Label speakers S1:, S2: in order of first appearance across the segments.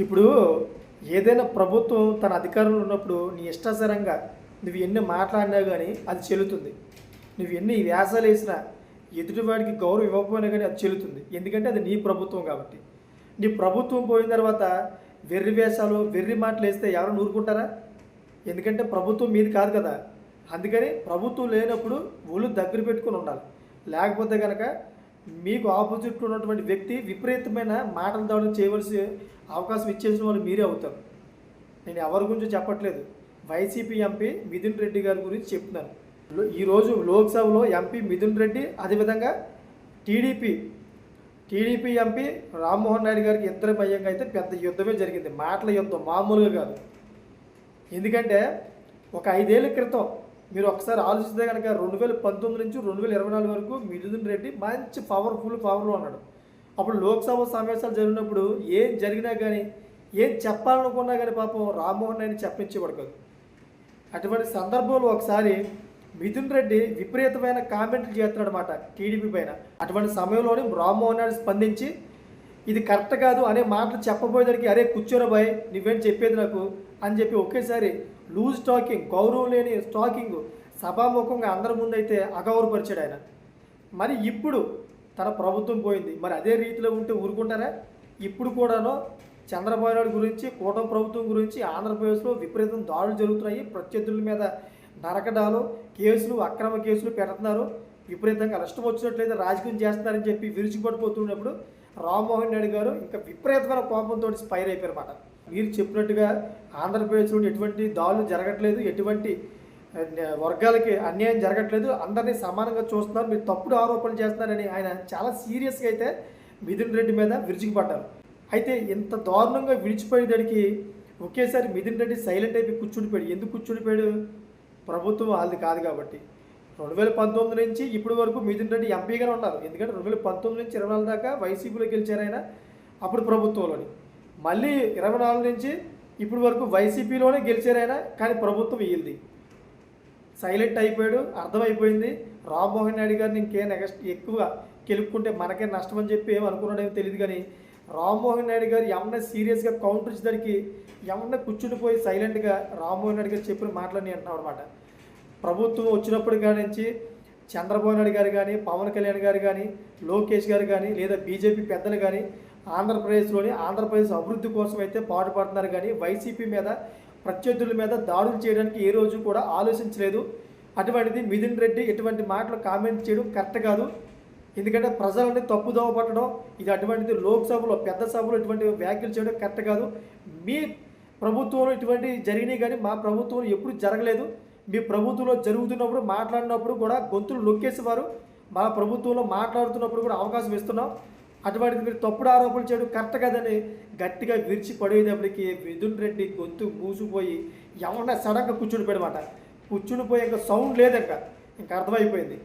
S1: ఇప్పుడు ఏదైనా ప్రభుత్వం తన అధికారంలో ఉన్నప్పుడు నీ ఇష్టాసరంగా నువ్వు ఎన్ని మాట్లాడినా కానీ అది చెల్లుతుంది. నువ్వు ఎన్ని వ్యాసాలు వేసినా ఎదుటివాడికి గౌరవం ఇవ్వకపోయినా కానీ అది చెల్లుతుంది. ఎందుకంటే అది నీ ప్రభుత్వం కాబట్టి. నీ ప్రభుత్వం పోయిన తర్వాత వెర్రి వేషాలు వెర్రి మాటలు వేస్తే ఎవరు నూరుకుంటారా? ఎందుకంటే ప్రభుత్వం మీది కాదు కదా. అందుకని ప్రభుత్వం లేనప్పుడు ఒళ్ళు దగ్గర పెట్టుకుని ఉండాలి. లేకపోతే కనుక మీకు ఆపోజిట్ ఉన్నటువంటి వ్యక్తి విపరీతమైన మాటల దాడులు చేయవలసి అవకాశం ఇచ్చేసిన వాళ్ళు మీరే అవుతారు. నేను ఎవరి గురించి చెప్పట్లేదు. వైసీపీ ఎంపీ మిథున్ రెడ్డి గారి గురించి చెప్తున్నాను. ఈరోజు లోక్సభలో ఎంపీ మిథున్ రెడ్డి అదేవిధంగా TDP TDP MP Rammohan Naidu గారికి ఇద్దరి భయంగా అయితే పెద్ద యుద్ధమే జరిగింది. మాటల యుద్ధం మామూలుగా కాదు. ఎందుకంటే ఒక ఐదేళ్ళ క్రితం మీరు ఒకసారి ఆలోచిస్తే కనుక రెండు వేల పంతొమ్మిది నుంచి రెండు వేల ఇరవై నాలుగు వరకు మిథున్ రెడ్డి మంచి పవర్ఫుల్ పవర్లో ఉన్నాడు అప్పుడు లోక్సభ సమావేశాలు జరిగినప్పుడు ఏం జరిగినా కానీ ఏం చెప్పాలనుకున్నా కానీ పాపం రామ్మోహన్ నాయుడు చెప్పించేవాడు కాదు. అటువంటి సందర్భంలో ఒకసారి మిథున్ రెడ్డి విపరీతమైన కామెంట్లు చేస్తున్నాడు అనమాట టీడీపీ పైన. అటువంటి సమయంలోనే రామ్మోహన్ నాయుడు స్పందించి ఇది కరెక్ట్ కాదు అనే మాటలు చెప్పబోయేదానికి అరే కూర్చోరా బాయ్ నువ్వేం చెప్పేది నాకు? అని చెప్పి ఒకేసారి లూజ్ టాకింగ్ గౌరవం లేని టాకింగ్ సభాముఖంగా అందరి ముందైతే అగౌరవపరిచాడు ఆయన. మరి ఇప్పుడు తన ప్రభుత్వం పోయింది. మరి అదే రీతిలో ఉంటే ఊరుకుంటారా? ఇప్పుడు కూడాను చంద్రబాబు నాయుడు గురించి కూటమి ప్రభుత్వం గురించి ఆంధ్రప్రదేశ్లో విపరీతం దాడులు జరుగుతున్నాయి. ప్రత్యర్థుల మీద నరకడాలు కేసులు అక్రమ కేసులు పెడుతున్నారు. విపరీతంగా నష్టం వచ్చినట్లయితే రాజకీయం చేస్తున్నారని చెప్పి విరుచుకుపడిపోతున్నప్పుడు రామ్మోహన్ రెడ్డి గారు ఇంకా విపరీతమైన కోపంతో స్పైర్ అయిపోయారన్నమాట. మీరు చెప్పినట్టుగా ఆంధ్రప్రదేశ్లో ఎటువంటి దాడులు జరగట్లేదు ఎటువంటి వర్గాలకి అన్యాయం జరగట్లేదు అందరినీ సమానంగా చూస్తున్నారు మీరు తప్పుడు ఆరోపణలు చేస్తున్నారని ఆయన చాలా సీరియస్గా అయితే మిథున్ రెడ్డి మీద విరుచుకుపడ్డారు. అయితే ఇంత దారుణంగా విడిచిపోయేదానికి ఒకేసారి మిథున్ రెడ్డి సైలెంట్ అయిపోయి కూర్చుండిపోయాడు. ఎందుకు కూర్చుండిపోయాడు? ప్రభుత్వం వాళ్ళది కాదు కాబట్టి. రెండు వేల పంతొమ్మిది నుంచి ఇప్పటి వరకు మిథున్ రెడ్డి ఎంపీగానే ఉన్నారు. ఎందుకంటే రెండు వేల పంతొమ్మిది నుంచి ఇరవై నాలుగు దాకా వైసీపీలో గెలిచారు ఆయన అప్పుడు ప్రభుత్వంలోని. మళ్ళీ ఇరవై నాలుగు నుంచి ఇప్పటి వరకు వైసీపీలోనే గెలిచారు ఆయన కానీ ప్రభుత్వం వీళ్ళది సైలెంట్ అయిపోయాడు అర్థమైపోయింది. రామ్మోహన్ నాయుడు గారిని ఇంకే నెక్స్ట్ ఎక్కువ గెలుపుకుంటే మనకే నష్టం అని చెప్పి ఏమనుకున్నాడేమో అనుకున్నాడేమో తెలియదు కానీ రామ్మోహన్ నాయుడు గారు ఏమన్నా సీరియస్గా కౌంటర్ ఇచ్చేదానికి ఏమన్నా కూర్చుండిపోయి సైలెంట్గా రామ్మోహన్ నాయుడు గారు చెప్పిన మాటలని అంటున్నాం అనమాట ప్రభుత్వం వచ్చినప్పుడు నుంచి చంద్రబాబు నాయుడు గారు కానీ పవన్ కళ్యాణ్ గారు కానీ లోకేష్ గారు కానీ లేదా బీజేపీ పెద్దలు కానీ ఆంధ్రప్రదేశ్లోని ఆంధ్రప్రదేశ్ అభివృద్ధి కోసం అయితే పాటుపడుతున్నారు కానీ వైసీపీ మీద ప్రత్యర్థుల మీద దాడులు చేయడానికి ఏ రోజు కూడా ఆలోచించలేదు. అటువంటిది మిథున్ రెడ్డి ఇటువంటి మాటలు కామెంట్ చేయడం కరెక్ట్ కాదు. ఎందుకంటే ప్రజలని తప్పుదోవ పట్టడం ఇది అటువంటిది లోక్సభలో పెద్ద సభలో ఇటువంటి వ్యాఖ్యలు చేయడం కరెక్ట్ కాదు. మీ ప్రభుత్వంలో ఇటువంటి జరిగినాయి కానీ మా ప్రభుత్వంలో ఎప్పుడు జరగలేదు. మీ ప్రభుత్వంలో జరుగుతున్నప్పుడు మాట్లాడినప్పుడు కూడా గొంతులు నొక్కేసేవారు. మా ప్రభుత్వంలో మాట్లాడుతున్నప్పుడు కూడా అవకాశం ఇస్తున్నాం. అటువంటిది మీరు తప్పుడు ఆరోపణలు చేయడం కరెక్ట్ కదని గట్టిగా విరిచి పడేటప్పటికి మిథున్ రెడ్డి గొంతు మూసిపోయి ఎవరన్నా సడన్గా కూర్చుండిపోయాడమాట కూర్చుండిపోయి ఇంకా సౌండ్ లేదు ఇంకా ఇంకా అర్థమైపోయింది.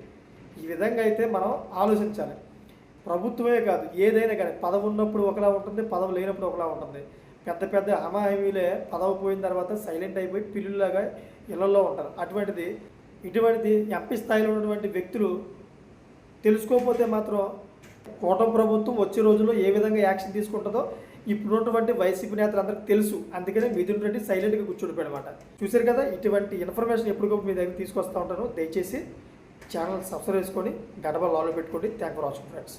S1: ఈ విధంగా అయితే మనం ఆలోచించాలి. ప్రభుత్వమే కాదు ఏదైనా కానీ పదవి ఉన్నప్పుడు ఒకలా ఉంటుంది పదవి లేనప్పుడు ఒకలా ఉంటుంది. పెద్ద పెద్ద అమాయమీలే పదవి పోయిన తర్వాత సైలెంట్ అయిపోయి పిల్లులాగా ఇళ్ళలో ఉంటారు. అటువంటిది ఇటువంటిది ఎంపీ స్థాయిలో ఉన్నటువంటి వ్యక్తులు తెలుసుకోకపోతే మాత్రం కూటమి ప్రభుత్వం వచ్చే రోజుల్లో ఏ విధంగా యాక్షన్ తీసుకుంటుందో ఇప్పుడున్నటువంటి వైసీపీ నేతలందరికీ తెలుసు. అందుకనే మిథున్ రెడ్డి సైలెంట్గా కూర్చుండిపోయాడు అనమాట చూశారు కదా ఇటువంటి ఇన్ఫర్మేషన్ ఎప్పటికప్పుడు మీ దగ్గర తీసుకొస్తూ ఉంటాను. దయచేసి ఛానల్ సబ్స్క్రైబ్ చేసుకొని గడప లాలో పెట్టుకోండి. Thank for watching friends.